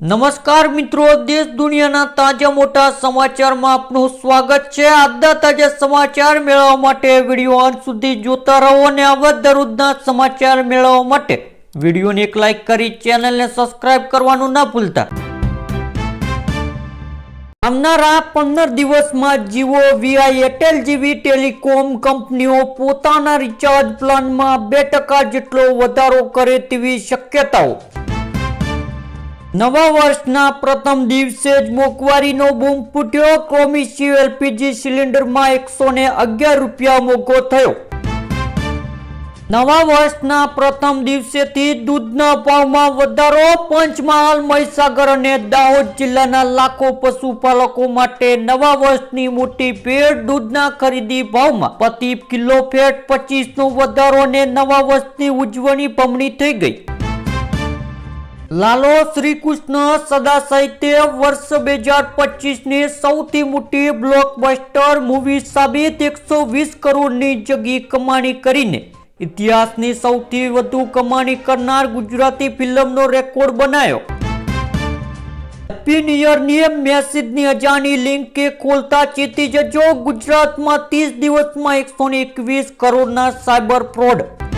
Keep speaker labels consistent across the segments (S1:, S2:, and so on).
S1: નમસ્કાર મિત્રો, દેશ દુનિયાના તાજા મોટા સમાચારમાં આપનું સ્વાગત છે. આજના તાજા સમાચાર મેળવવા માટે વીડિયો અંત સુધી જોતા રહો અને આવા દરરોજના સમાચાર મેળવવા માટે વિડીયોને એક લાઇક કરી ચેનલને સબસ્ક્રાઇબ કરવાનું ના ભૂલતા. આવનારા પંદર દિવસમાં જીઓ વીઆઈ, એરટેલ જેવી ટેલિકોમ કંપનીઓ પોતાના રિચાર્જ પ્લાનમાં બે ટકા જેટલો વધારો કરે તેવી શક્યતાઓ નવા વર્ષના પ્રથમ દિવસે જ મોંઘવારીનો બૂમ ફૂટ્યો. કોમિસી એલપીજી સિલિન્ડરમાં એકસો ને અગિયાર રૂપિયા મોંઘો થયો. નવા વર્ષના પ્રથમ દિવસેથી દૂધના ભાવમાં વધારો. પંચમહાલ, મહીસાગર અને દાહોદ જિલ્લાના લાખો પશુપાલકો માટે નવા વર્ષની મોટી ભેટ દૂધના ખરીદી ભાવમાં. પ્રતિ કિલો ફેટ પચીસ નો વધારો અને નવા વર્ષની ઉજવણી બમણી થઈ ગઈ. લાલો શ્રીકૃષ્ણ સદા સાહિત્ય વર્ષ બે હજાર પચીસની સૌથી મોટી બ્લોકબસ્ટર મૂવી સાબિત એકસો વીસ કરોડની જગી કમાણી કરીને ઇતિહાસની સૌથી વધુ કમાણી કરનાર ગુજરાતી ફિલ્મનો રેકોર્ડ બનાવ્યો હેપી ન્યુ યરની મેસેજની અજાણી લિંક ખોલતા ચેતી જજો. ગુજરાતમાં ત્રીસ દિવસમાં એકસો ને એકવીસ કરોડના સાયબર ફ્રોડ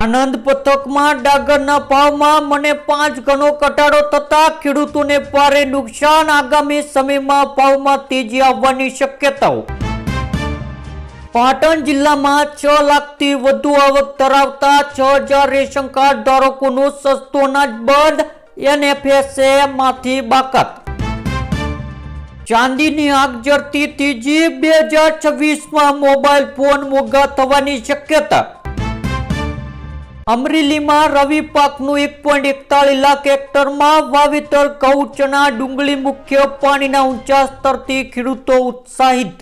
S1: આનંદ પથકમાં ડાંગરના ભાવમાં મને પાંચ ગણો ઘટાડો થતા ખેડૂતોને ભારે નુકસાન આગામી સમયમાં ભાવમાં તેજી આવવાની શક્યતાઓ. પાટણ જિલ્લામાં છ લાખથી વધુ આવક ધરાવતા છ હજાર રેશન કાર્ડ ધારકોનું સસ્તું અનાજ બંધ એનએફએસએ માંથી બાકાત. ચાંદીની આગ જરતી ત્રીજી બે હજાર છવ્વીસમાં મોબાઈલ ફોન મોંઘા થવાની શક્યતા. અમરેલીમાં રવિ પાકનું એક પોઈન્ટ એકતાલીસ લાખ હેક્ટરમાં વાવેતર ઘઉં ડુંગળી મુખ્ય પાણીના ઊંચા સ્તરથી ખેડૂતો ઉત્સાહિત.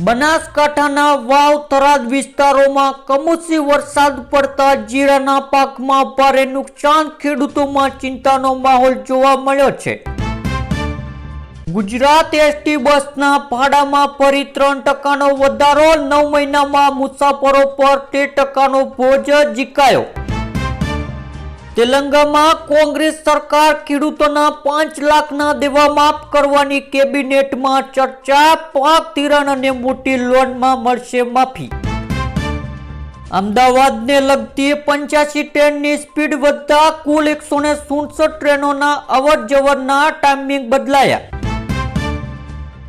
S1: બનાસકાંઠાના વાવ થરાદ વિસ્તારોમાં કમોસમી વરસાદ પડતા જીરાના પાકમાં ભારે નુકસાન, ખેડૂતોમાં ચિંતાનો માહોલ જોવા મળ્યો છે. ગુજરાત એસટી બસના ભાડામાં ફરી ત્રણ ટકાનો વધારો. નવ મહિનામાં મુસાફરો પર તેર ટકાનો બોજ જીકાયો. તેલંગામાં કોંગ્રેસ સરકાર ખેડૂતોના પાંચ લાખના દેવા માફ કરવાની કેબિનેટમાં ચર્ચા. પાક ધિરાણ અને મોટી લોનમાં મળશે માફી. અમદાવાદને લગતી પંચ્યાસી ટ્રેનની સ્પીડ વધતા કુલ એકસો ને સુડસઠ ટ્રેનોના અવર જવરના ટાઈમિંગ બદલાયા.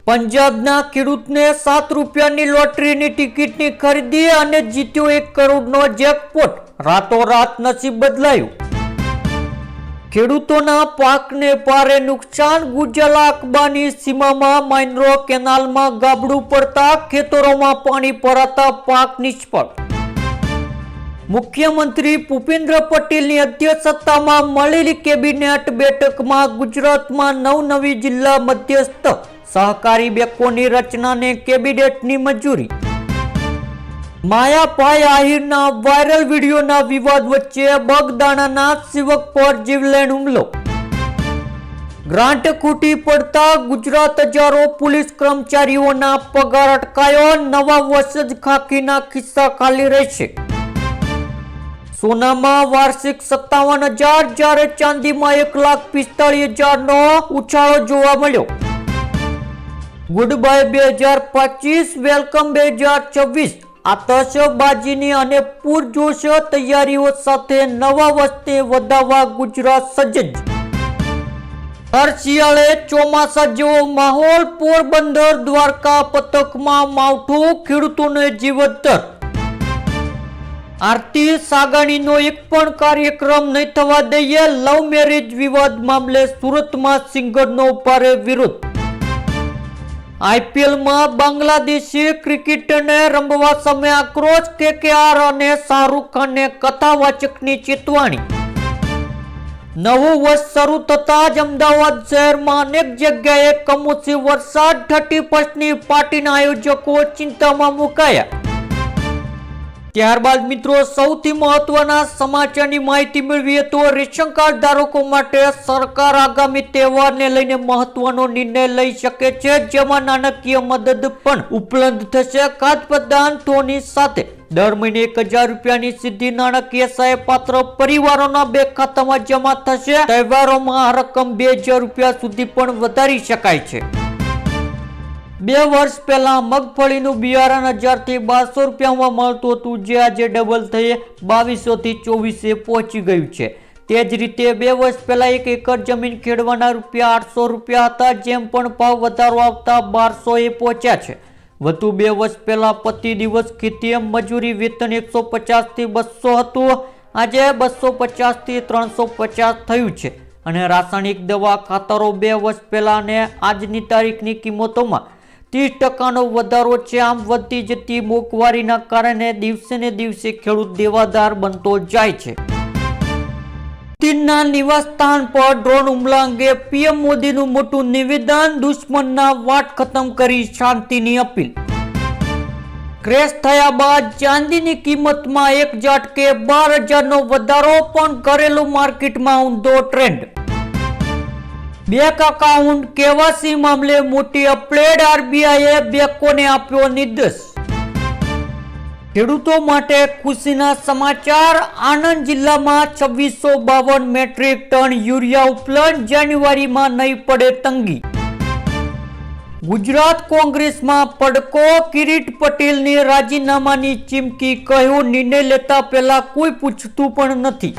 S1: પંજાબના ખેડૂતને સાત રૂપિયાની લોટરીની ટિકિટની ખરીદી અને જીત્યો એક કરોડનો જેકપોટ. રાતોરાત નસીબ બદલાયું. ખેડૂતોના પાકને ભારે નુકસાન. ગુજલા અકબાની સીમામાં માઇનરો કેનાલમાં ગાબડું પડતા ખેતરોમાં પાણી ભરાતા પાક નિષ્ફળ. મુખ્યમંત્રી ભૂપેન્દ્ર પટેલની અધ્યક્ષતામાં મળેલી કેબિનેટ બેઠકમાં ગુજરાતમાં નવ નવી જિલ્લા મધ્યસ્થ સહકારી બેંકોની રચનાને કેબિનેટની મંજૂરી. માયાભાઈ આહિરના વાયરલ વિડીયોના વિવાદ વચ્ચે બગદાણાના સેવક પર જીવલેણ હુમલો. ગ્રાન્ટ ખૂટી પડતા ગુજરાત હજારો પોલીસ કર્મચારીઓના પગાર અટકાયો, નવા વર્ષ જ ખાખીના ખિસ્સા ખાલી રહેશે. સોનામાં વાર્ષિક સત્તાવન હજાર, જ્યારે ચાંદીમાં એક લાખ પિસ્તાળીસ હજારનો ઉછાળો જોવા મળ્યો. ગુડ બાય બે હજાર પચીસ, વેલકમ બે હજાર છવ્વીસ. આતશબાજીની અને પૂરજોશ તૈયારીઓ સાથે નવા વર્ષને વધાવવા ગુજરાત સજ્જ હર શિયાળે ચોમાસા જેવો માહોલ પોરબંદર દ્વારકા પતકમાં માવઠું ખેડૂતોને જીવતર. આરતી સાગાણીનો એક પણ કાર્યક્રમ નહીં થવા દઈએ. લવ મેરેજ વિવાદ મામલે સુરતમાં સિંગરનો ભારે વિરોધ. આઈપીએલમાં બાંગ્લાદેશી ક્રિકેટને રમવા સમયે આક્રોશ, કેકેઆર અને શાહરૂખ ખાનને કથાવાચકની ચેતવાણી. નવું વર્ષ શરૂ થતા જ અમદાવાદ શહેરમાં અનેક જગ્યાએ કમોસમી વરસાદ થર્ટી ફર્સ્ટની પાર્ટીના આયોજકો ચિંતામાં મુકાયા. ત્યારબાદ મિત્રો સૌથી મહત્વના સમાચારની માહિતી મેળવીએ તો રેશન કાર્ડ ધારકો માટે સરકાર આગામી તહેવારને લઈને મહત્વનો નિર્ણય લઈ શકે છે, જેમાં નાણાકીય મદદ પણ ઉપલબ્ધ થશે. ખાદ પદાર્થોની સાથે દર મહિને એક હજાર રૂપિયાની સીધી નાણાકીય સહાય પાત્ર પરિવારોના બે ખાતામાં જમા થશે. તહેવારોમાં આ રકમ બે હજાર રૂપિયા સુધી પણ વધારી શકાય છે. બે વર્ષ પહેલા મગફળીનું બિયારણ હજારથી બારસો રૂપિયામાં મળતું હતું, જે આજે ડબલ થઈ બાવીસોથી ચોવીસે પહોંચી ગયું છે. તે જ રીતે બે વર્ષ પહેલા એક એકર જમીન ખેડવાના રૂપિયા આઠસો રૂપિયા હતા, જેમ પણ ભાવ વધારો આવતા બારસો એ પહોંચ્યા છે. વધુ બે વર્ષ પહેલા પ્રતિ દિવસ ખેતી મજૂરી વેતન એકસો પચાસથી બસો હતું, આજે બસો પચાસથી ત્રણસો પચાસ થયું છે. અને રાસાયણિક દવા ખાતરો બે વર્ષ પહેલાં અને આજની તારીખની કિંમતોમાં ત્રીસ ટકાનો વધારો છે. આમ વધતી જતી મોંઘવારીના કારણે દિવસે ને દિવસે ખેડૂત દેવાદાર બનતો જાય છે. ચીનના નિવાસસ્થાન પર ડ્રોન હુમલા અંગે પીએમ મોદીનું મોટું નિવેદન. દુશ્મનના વાટ ખતમ કરી શાંતિની અપીલ. ક્રેશ થયા બાદ ચાંદીની કિંમતમાં એક ઝાટકે બાર હજારનો વધારો, પણ ઘરેલું માર્કેટમાં ઊંધો ટ્રેન્ડ બેંક અકાઉન્ટ કેવાસી મામલે મોટી અપડેટ આરબીઆઈએ બેંકોને આપ્યો નિર્દેશ. ખેડૂતો માટે ખુશીના સમાચાર, આણંદ જિલ્લામાં છવ્વીસો બાવન મેટ્રિક ટન યુરિયા ઉપલબ્ધ, જાન્યુઆરીમાં નહીં પડે તંગી. ગુજરાત કોંગ્રેસમાં પડકો, કિરીટ પટેલની રાજીનામાની ચીમકી કહ્યું, નિર્ણય લેતા પહેલા કોઈ પૂછતું પણ નથી.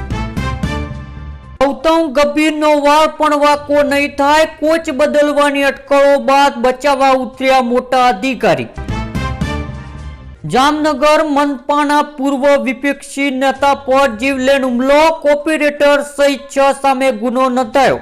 S1: ગૌતમ ગંભીરનો વાળ પણ વાકો નહીં થાય. કોચ બદલવાની અટકળો બાદ બચાવવા ઉતર્યા મોટા અધિકારી. જામનગર મનપાના પૂર્વ વિપક્ષી નેતા પર જીવલેણ હુમલો. કોપીરેટર સહિત છ સામે ગુનો નોંધાયો.